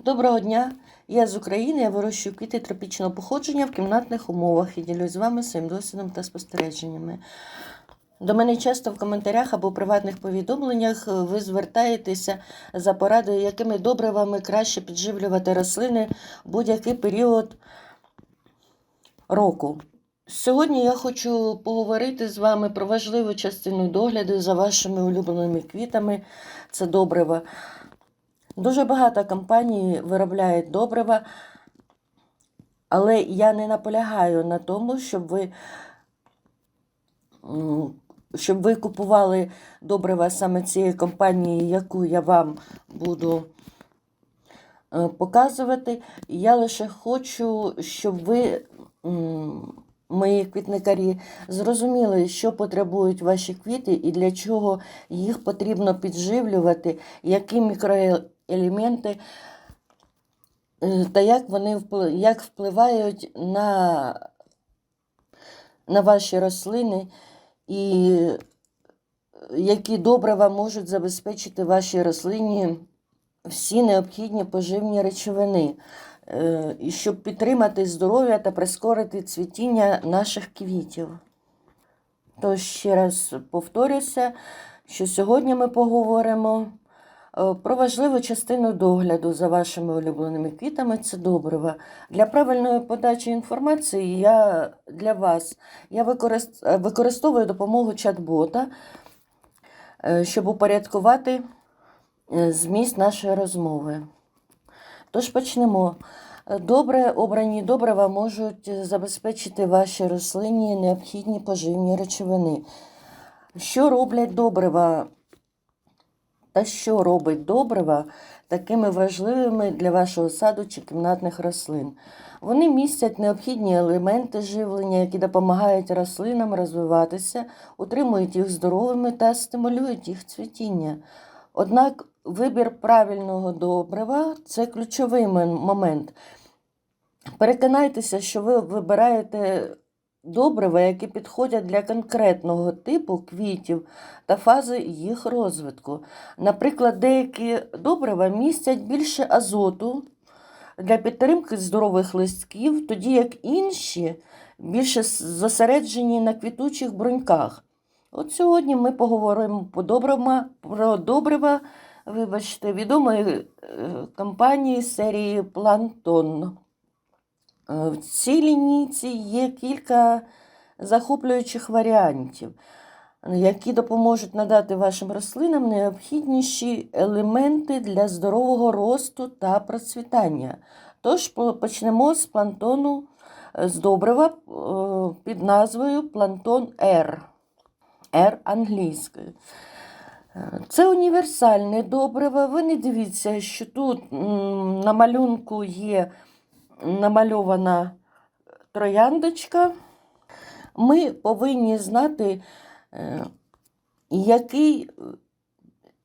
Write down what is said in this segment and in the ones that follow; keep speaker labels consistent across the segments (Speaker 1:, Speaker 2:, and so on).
Speaker 1: Доброго дня! Я з України, я вирощую квіти тропічного походження в кімнатних умовах і ділюсь з вами своїм досвідом та спостереженнями. До мене часто в коментарях або приватних повідомленнях е, ви звертаєтеся за порадою, якими добривами краще підживлювати рослини в будь-який період року. Сьогодні я хочу поговорити з вами про важливу частину догляду за вашими улюбленими квітами це добрива. Дуже багато компаній виробляють добрива, але я не наполягаю на тому, щоб ви, щоб ви купували добрива саме цієї компанії, яку я вам буду е, показувати. Я лише хочу, щоб ви, мої квітникарі, зрозуміли, що потребують ваші квіти і для чого їх потрібно підживлювати, які мікроелементи е, та як вони як впливають на, на ваші рослини і які добрива можуть забезпечити вашій рослині всі необхідні поживні речовини, е, щоб підтримати здоров'я та прискорити цвітіння наших квітів. Тож ще раз повторюся, що сьогодні ми поговоримо про важливу частину догляду за вашими улюбленими квітами це добрива. Для правильної подачі інформації я для вас я е, використовую допомогу чат-бота, е, щоб упорядкувати е, зміст нашої розмови. Тож почнемо. Е, Добре обрані добрива можуть е, забезпечити вашій рослині необхідні поживні речовини. Що роблять добрива та що робить добрива такими важливими для вашого саду чи кімнатних рослин? Вони містять необхідні елементи живлення, які допомагають рослинам розвиватися, утримують їх здоровими та стимулюють їх цвітіння. Однак вибір правильного добрива це ключовий момент. Переконайтеся, що ви вибираєте добрива, які підходять для конкретного типу квітів та фази їх розвитку. Наприклад, деякі добрива містять більше азоту для підтримки здорових листків, тоді як інші більше зосереджені на квітучих бруньках. От сьогодні ми поговоримо про добрива вибачте, відомої е, компанії серії Плантон. Е, В цій лінійці є кілька захоплюючих варіантів, які допоможуть надати вашим рослинам необхідніші елементи для здорового росту та процвітання. Тож почнемо з плантону е, з добрива е, під назвою Плантон R. R англійською. Це універсальне добриво. Ви не дивіться, що тут на малюнку є намальована трояндочка. Ми повинні знати, е, який, е,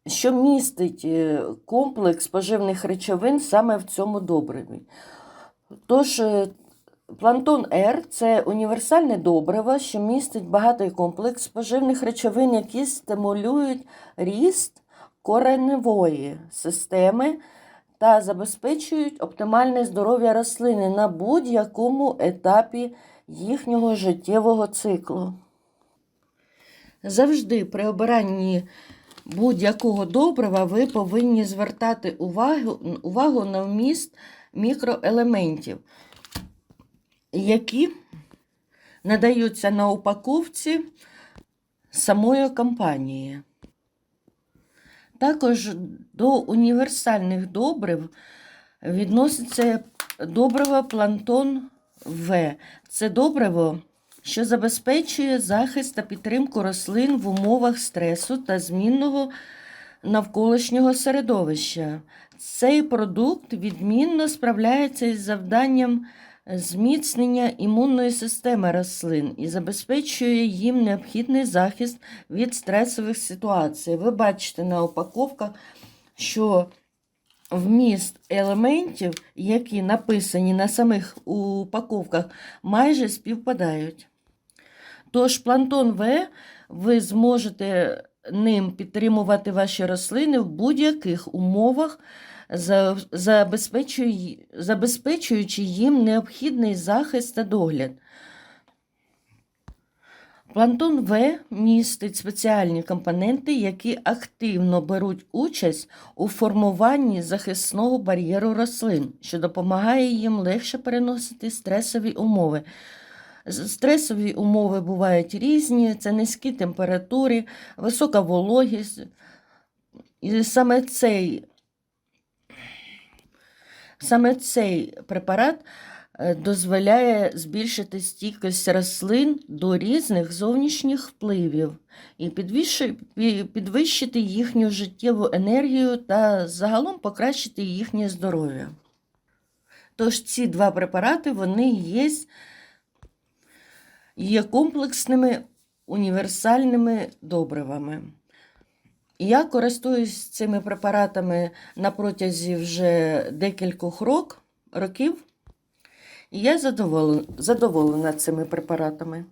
Speaker 1: що містить е, комплекс поживних речовин саме в цьому добриві. Тож, Плантон Р це універсальне добриво, що містить багатий комплекс поживних речовин, які стимулюють ріст кореневої системи та забезпечують оптимальне здоров'я рослини на будь-якому етапі їхнього життєвого циклу. Завжди при обиранні будь-якого добрива ви повинні звертати увагу, увагу на вміст мікроелементів, які надаються на упаковці самої компанії. Також до універсальних добрив відноситься добриво Плантон В. Це добриво, що забезпечує захист та підтримку рослин в умовах стресу та змінного навколишнього середовища. Цей продукт відмінно справляється із завданням зміцнення імунної системи рослин і забезпечує їм необхідний захист від стресових ситуацій. Ви бачите на упаковках, що вміст елементів, які написані на самих упаковках, майже співпадають. Тож плантон В ви зможете ним підтримувати ваші рослини в будь-яких умовах забезпечуючи їм необхідний захист та догляд. Плантон В містить спеціальні компоненти, які активно беруть участь у формуванні захисного бар'єру рослин, що допомагає їм легше переносити стресові умови. Стресові умови бувають різні: це низькі температури, висока вологість. І саме цей, саме цей препарат е, дозволяє збільшити стійкість рослин до різних зовнішніх впливів і підвищити їхню життєву енергію та загалом покращити їхнє здоров'я. Тож ці два препарати вони є, є комплексними універсальними добривами. Я користуюсь цими препаратами на протязі вже декількох рок, років, і я задоволена, задоволена цими препаратами.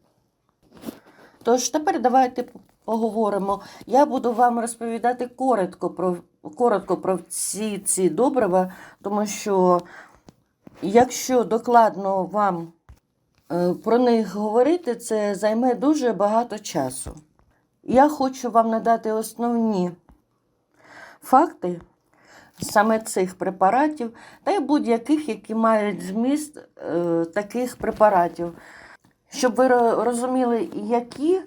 Speaker 1: Тож тепер давайте поговоримо. Я буду вам розповідати коротко про, коротко про ці, ці добрива, тому що якщо докладно вам про них говорити, це займе дуже багато часу. Я хочу вам надати основні факти саме цих препаратів та й будь-яких, які мають зміст е, таких препаратів, щоб ви розуміли, які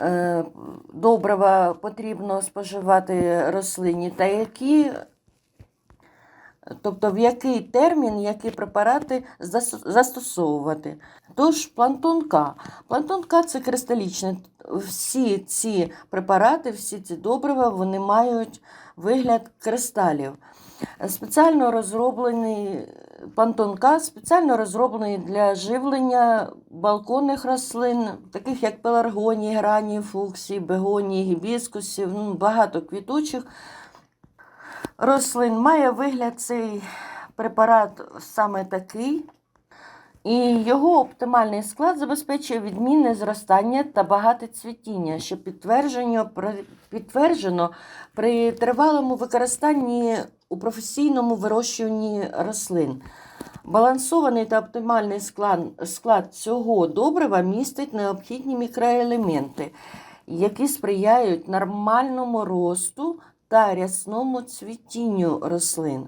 Speaker 1: е, добрива потрібно споживати рослині, та які, тобто в який термін, які препарати застосовувати. Тож. Плантон К це кристалічний. Всі ці препарати, всі ці добрива, вони мають вигляд кристалів. Спеціально розроблений плантон К, спеціально розроблений для живлення балконних рослин, таких як пеларгонії, грані, фуксії, бегонії, гібіскусів, ну, багато квітучих рослин. Має вигляд цей препарат саме такий. І його оптимальний склад забезпечує відмінне зростання та багате цвітіння, що підтверджено, підтверджено при тривалому використанні у професійному вирощуванні рослин. Балансований та оптимальний склад, склад цього добрива містить необхідні мікроелементи, які сприяють нормальному росту та рясному цвітінню рослин.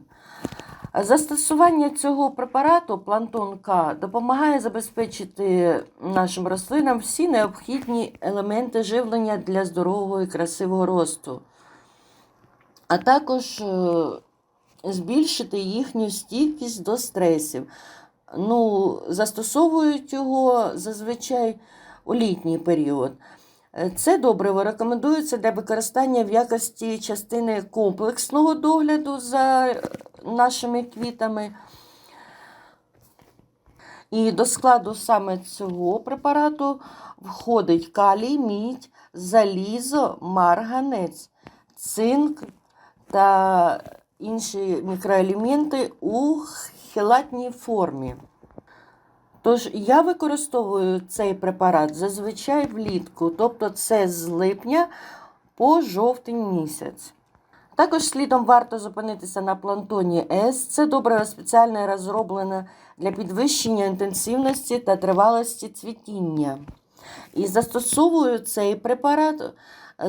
Speaker 1: Застосування цього препарату плантон К допомагає забезпечити нашим рослинам всі необхідні елементи живлення для здорового і красивого росту, а також е, збільшити їхню стійкість до стресів. Ну, застосовують його зазвичай у літній період. Е, Це добриво рекомендується для використання в якості частини комплексного догляду за е, нашими квітами. І до складу саме цього препарату входить калій, мідь, залізо, марганець, цинк та інші мікроелементи у хелатній формі. Тож я використовую цей препарат зазвичай влітку, тобто це з липня по жовтень місяць. Також слідом варто зупинитися на плантоні С. Це добре спеціально розроблене для підвищення інтенсивності та тривалості цвітіння. І застосовую цей препарат е,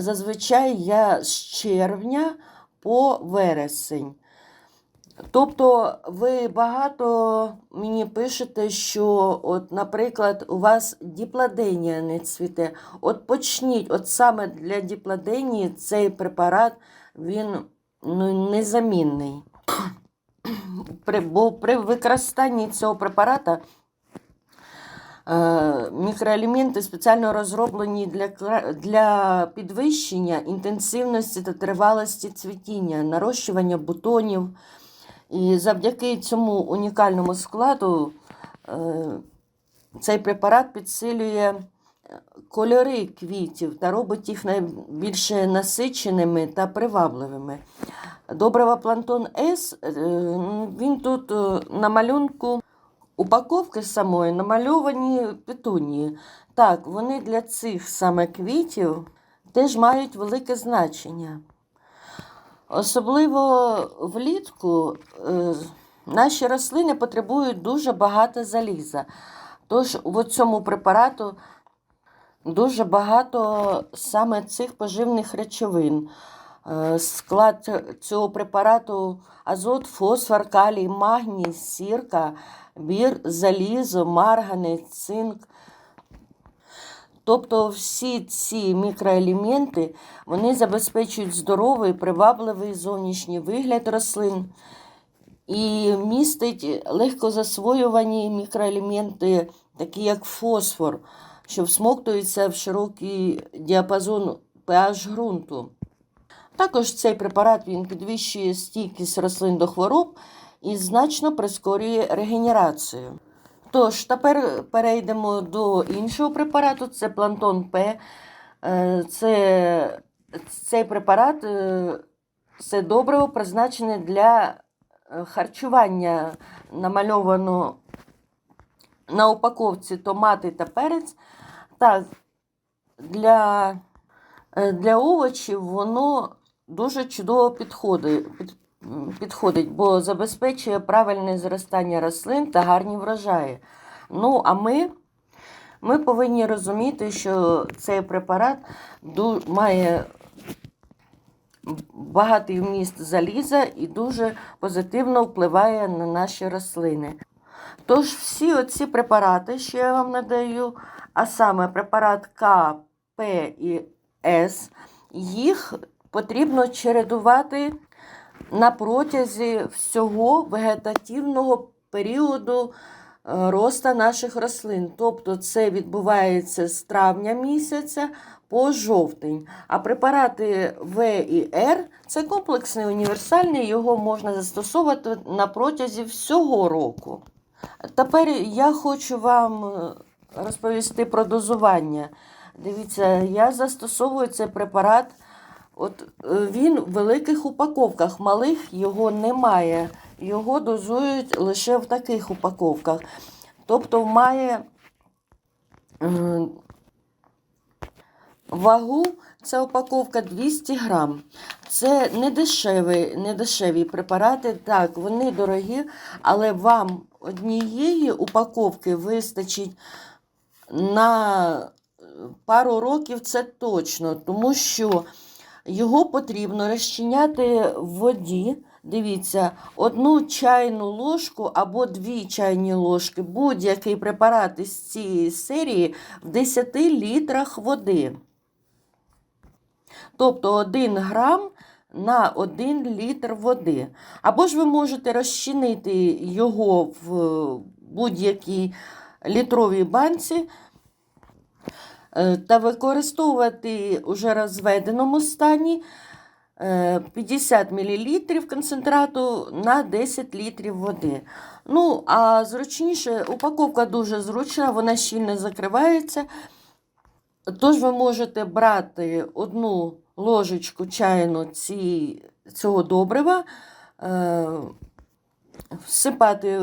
Speaker 1: зазвичай я з червня по вересень. Тобто ви багато мені пишете, що, от, наприклад, у вас діпладенія не цвіте. От почніть, от саме для діпладенії цей препарат він ну, незамінний. При, бо при використанні цього препарата е, мікроелементи спеціально розроблені для, для підвищення інтенсивності та тривалості цвітіння, нарощування бутонів. І завдяки цьому унікальному складу е, цей препарат підсилює е, кольори квітів та робить їх найбільш насиченими та привабливими. Добрива Плантон С, е, він тут на малюнку упаковки самої намальовані петунії. Так, вони для цих саме квітів теж мають велике значення. Особливо влітку е, наші рослини потребують дуже багато заліза. Тож в цьому препарату дуже багато саме цих поживних речовин. Е, Склад цього препарату азот, фосфор, калій, магній, сірка, бір, залізо, марганець, цинк. Тобто всі ці мікроелементи вони забезпечують здоровий, привабливий зовнішній вигляд рослин і містить легкозасвоювані мікроелементи, такі як фосфор, що всмоктуються в широкий діапазон pH ґрунту. Також цей препарат він підвищує стійкість рослин до хвороб і значно прискорює регенерацію. Тож, тепер перейдемо до іншого препарату, це Плантон П. Е, Це, цей препарат е, це добриво призначене для е, харчування. Намальовано на упаковці томати та перець. Так, для, для овочів воно дуже чудово підходить, підходить, бо забезпечує правильне зростання рослин та гарні врожаї. Ну, а ми, ми повинні розуміти, що цей препарат має багатий вміст заліза і дуже позитивно впливає на наші рослини. Тож всі оці препарати, що я вам надаю, а саме препарат К, П і С, їх потрібно чередувати на протязі всього вегетативного періоду е, росту наших рослин. Тобто це відбувається з травня місяця по жовтень. А препарати В і Р це комплексний універсальний, його можна застосовувати на протязі всього року. Тепер я хочу вам е, розповісти про дозування. Дивіться, я застосовую цей препарат. От е, він в великих упаковках, малих його немає. Його дозують лише в таких упаковках. Тобто має е, вагу ця упаковка 200 грам. Це не дешеві, не дешеві препарати, так, вони дорогі, але вам однієї упаковки вистачить на пару років це точно, тому що його потрібно розчиняти в воді. Дивіться, одну чайну ложку або дві чайні ложки, будь-який препарат із цієї серії в 10 літрах води. Тобто 1 грам на 1 літр води. Або ж ви можете розчинити його в будь-якій літровій банці та використовувати уже розведеному стані е, 50 мл концентрату на 10 літрів води. Ну, а зручніше, упаковка дуже зручна, вона щільно закривається. Тож ви можете брати одну ложечку чайну ці, цього добрива, е, всипати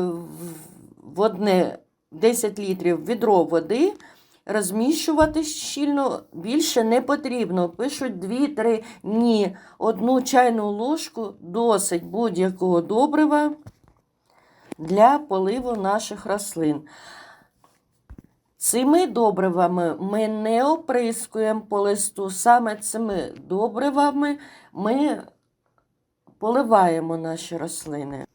Speaker 1: в одне 10 літрів відро води, розміщувати щільно, більше не потрібно. Пишуть 2-3 ні. Одну чайну ложку досить будь-якого добрива для поливу наших рослин. Цими добривами ми не оприскуємо по листу, саме цими добривами ми поливаємо наші рослини.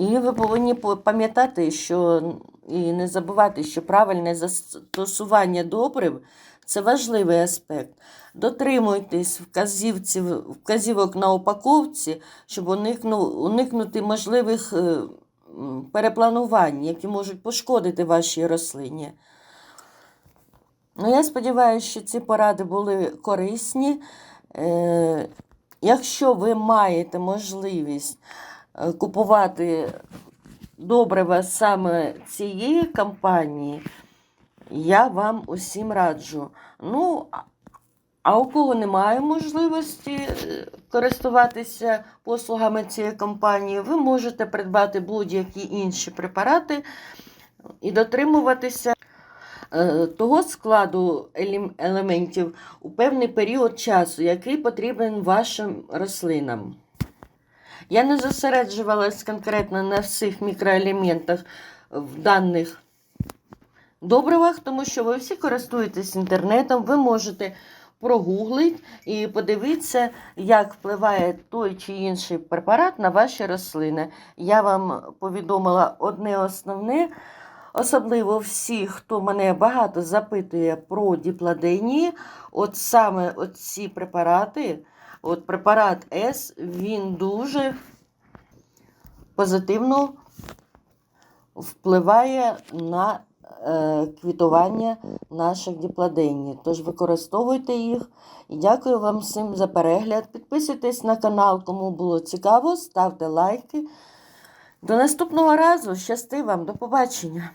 Speaker 1: І ви повинні пам'ятати, що і не забувати, що правильне застосування добрив це важливий аспект. Дотримуйтесь вказівців, вказівок на упаковці, щоб уникну, уникнути можливих е, перепланувань, які можуть пошкодити вашій рослині. Ну, я сподіваюся, що ці поради були корисні. Е, якщо ви маєте можливість купувати добрива саме цієї компанії, я вам усім раджу. Ну, а- а у кого немає можливості е, користуватися послугами цієї компанії, ви можете придбати будь-які інші препарати і дотримуватися е, того складу елементів у певний період часу, який потрібен вашим рослинам. Я не зосереджувалась конкретно на всіх мікроелементах в даних добривах, тому що ви всі користуєтесь інтернетом, ви можете прогуглити і подивитися, як впливає той чи інший препарат на ваші рослини. Я вам повідомила одне основне. Особливо всі, хто мене багато запитує про діпладенії, от саме ці препарати, от препарат С, він дуже позитивно впливає на е, квітування наших діпладеній. Тож використовуйте їх. Дякую вам всім за перегляд. Підписуйтесь на канал, кому було цікаво, ставте лайки. До наступного разу. Щасти вам, до побачення!